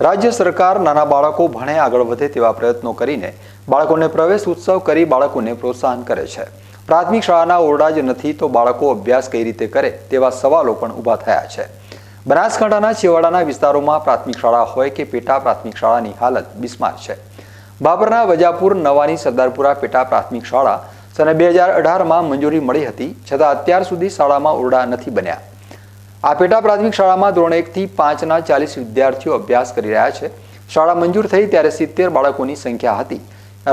રાજ્ય સરકાર નાના બાળકો ભણે આગળ વધે તેવા પ્રયત્નો કરીને બાળકોને પ્રવેશ ઉત્સવ કરી બાળકોને પ્રોત્સાહન કરે છે. પ્રાથમિક શાળાના ઓરડા જ નથી તો બાળકો અભ્યાસ કઈ રીતે કરે તેવા સવાલો પણ ઊભા થયા છે. બનાસકાંઠાના છેવાડાના વિસ્તારોમાં પ્રાથમિક શાળા હોય કે પેટા પ્રાથમિક શાળાની હાલત બિસ્માર છે. બાબરના વજાપુર, નવાની, સરદારપુરા પેટા પ્રાથમિક શાળા સને બે હજાર અઢારમાં મંજૂરી મળી હતી, છતાં અત્યાર સુધી શાળામાં ઓરડા નથી બન્યા. આ પેટા પ્રાથમિક શાળામાં ધોરણ એકથી પાંચના ચાલીસ વિદ્યાર્થીઓ અભ્યાસ કરી રહ્યા છે. શાળા મંજૂર થઈ ત્યારે સિત્તેર બાળકોની સંખ્યા હતી.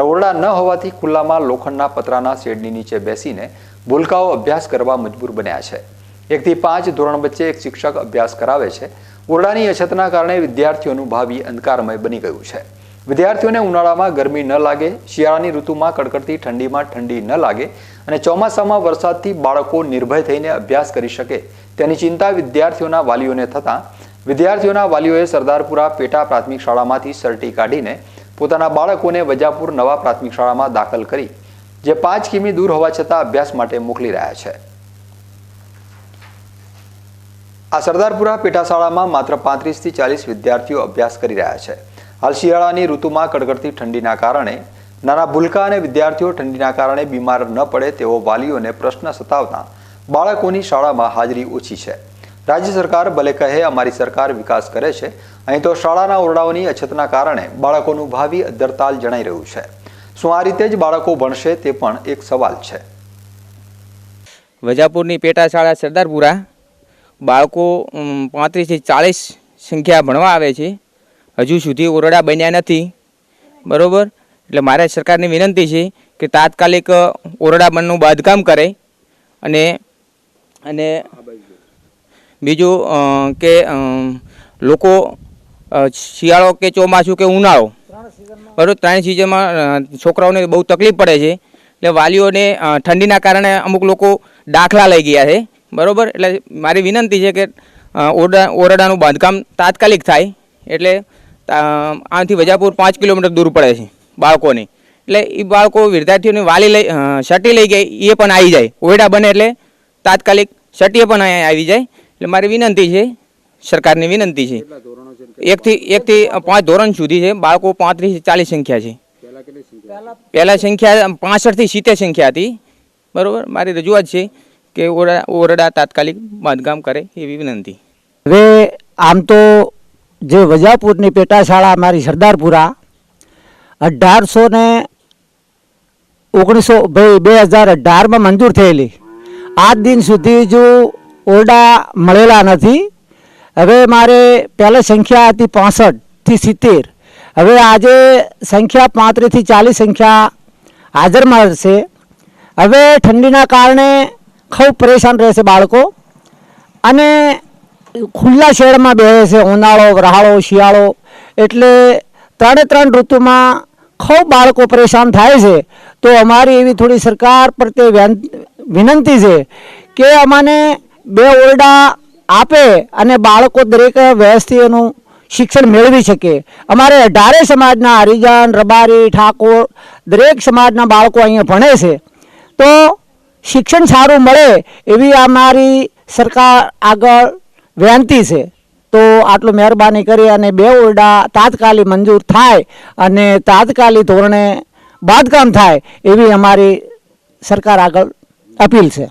ઓરડા ન હોવાથી ખુલ્લામાં લોખંડના પતરાના શેડની નીચે બેસીને ભૂલકાઓ અભ્યાસ કરવા મજબૂર બન્યા છે. એકથી પાંચ ધોરણ વચ્ચે એક શિક્ષક અભ્યાસ કરાવે છે. ઓરડાની અછતના કારણે વિદ્યાર્થીઓનું ભાવિ અંધકારમય બની ગયું છે. વિદ્યાર્થીઓને ઉનાળામાં ગરમી ન લાગે, શિયાળાની ઋતુમાં કડકડતી ઠંડીમાં ઠંડી ન લાગે અને ચોમાસામાં વરસાદથી બાળકો નિર્ભય થઈને અભ્યાસ કરી શકે તેની ચિંતા વિદ્યાર્થીઓના વાલીઓને થતાં વિદ્યાર્થીઓના વાલીઓએ સરદારપુરા પેટા પ્રાથમિક શાળામાંથી સર્ટી કાઢીને પોતાના બાળકોને વજાપુર નવા પ્રાથમિક શાળામાં દાખલ કરી, જે પાંચ કિમી દૂર હોવા છતાં અભ્યાસ માટે મોકલી રહ્યા છે. આ સરદારપુરા પેટા શાળામાં માત્ર પાંત્રીસથી ચાલીસ વિદ્યાર્થીઓ અભ્યાસ કરી રહ્યા છે. હાલ શિયાળાની ઋતુમાં કડકડતી ઠંડીના કારણે નાના ભૂલકા અને વિદ્યાર્થીઓ ઠંડીના કારણે બીમાર ન પડે તેવો વાલીઓને પ્રશ્ન સતાવતા બાળકોની શાળામાં હાજરી ઓછી છે. રાજ્ય સરકાર ભલે કહે અમારી સરકાર વિકાસ કરે છે, અહીં તો શાળાના ઓરડાઓની અછતના કારણે બાળકોનું ભાવિ અદ્ધરતાલ જણાઈ રહ્યું છે. શું આ રીતે જ બાળકો ભણશે તે પણ એક સવાલ છે. વજાપુરની પેટા શાળા સરદારપુરા બાળકો પાંત્રીસથી ચાલીસ સંખ્યા ભણવા આવે છે. હજુ સુધી ઓરડા બન્યા નથી. બરાબર? એટલે મારે સરકારની વિનંતી છે કે તાત્કાલિક ઓરડા બનનું બાંધકામ કરે અને અને બીજું કે લોકો શિયાળો કે ચોમાસું કે ઉનાળો, બરાબર? ત્રણ સિઝનમાં છોકરાઓને બહુ તકલીફ પડે છે. એટલે વાલીઓને ઠંડીના કારણે અમુક લોકો દાખલા લઈ ગયા છે. બરાબર? એટલે મારી વિનંતી છે કે ઓરડા, ઓરડાનું બાંધકામ તાત્કાલિક થાય. એટલે અ, આનાથી વજાપુર પાંચ કિલોમીટર દૂર પડે છે બાળકોને. એટલે એ બાળકો વિદ્યાર્થીઓની વાલી લઈ શટી લઈ ગઈ એ પણ આવી જાય. ઓરડા બને એટલે તાત્કાલિક સટીએ પણ અહીંયા આવી જાય. એટલે મારી વિનંતી છે સરકારની વિનંતી છે. એકથી એકથી પાંચ ધોરણ સુધી છે. બાળકો પાંત્રીસ ચાલીસ સંખ્યા છે. પહેલાં સંખ્યા પાસઠથી સિત્તેર સંખ્યા હતી. બરાબર? મારી રજૂઆત છે કે ઓરડા ઓરડા તાત્કાલિક બાંધકામ કરે એવી વિનંતી. હવે આમ તો જે વજાપુરની પેટા શાળા અમારી સરદારપુરા અઢારસો ને ઓગણીસો, ભાઈ બે હજાર અઢારમાં મંજૂર થયેલી. આ દિન સુધી જો ઓરડા મળેલા નથી. હવે મારે પહેલાં સંખ્યા હતી પાસઠથી સિત્તેર. હવે આજે સંખ્યા પાંત્રીસથી ચાલીસ સંખ્યા હાજરમાં છે હવે ઠંડીના કારણે ખૂબ પરેશાન રહેશે બાળકો. અને ખુલ્લા શેડમાં બેસે છે, ઉનાળો, વરાળો, શિયાળો. એટલે ત્રણે ત્રણ ઋતુમાં ખૂબ બાળકો પરેશાન થાય છે. તો અમારી એવી થોડી સરકાર પ્રત્યે વેન- વિનંતી છે કે અમને બે ઓરડા આપે અને બાળકો દરેક વ્યવસ્થિત એનું શિક્ષણ મેળવી શકે. અમારે અઢારે સમાજના હરિજન, રબારી, ઠાકોર દરેક સમાજના બાળકો અહીંયા ભણે છે. તો શિક્ષણ સારું મળે એવી અમારી સરકાર આગળ વિનંતી છે. તો આટલું મહેરબાની કરી અને બે ઓરડા તાત્કાલિક મંજૂર થાય અને તાત્કાલિક ધોરણે બાંધકામ થાય એવી અમારી સરકાર આગળ અપીલ છે.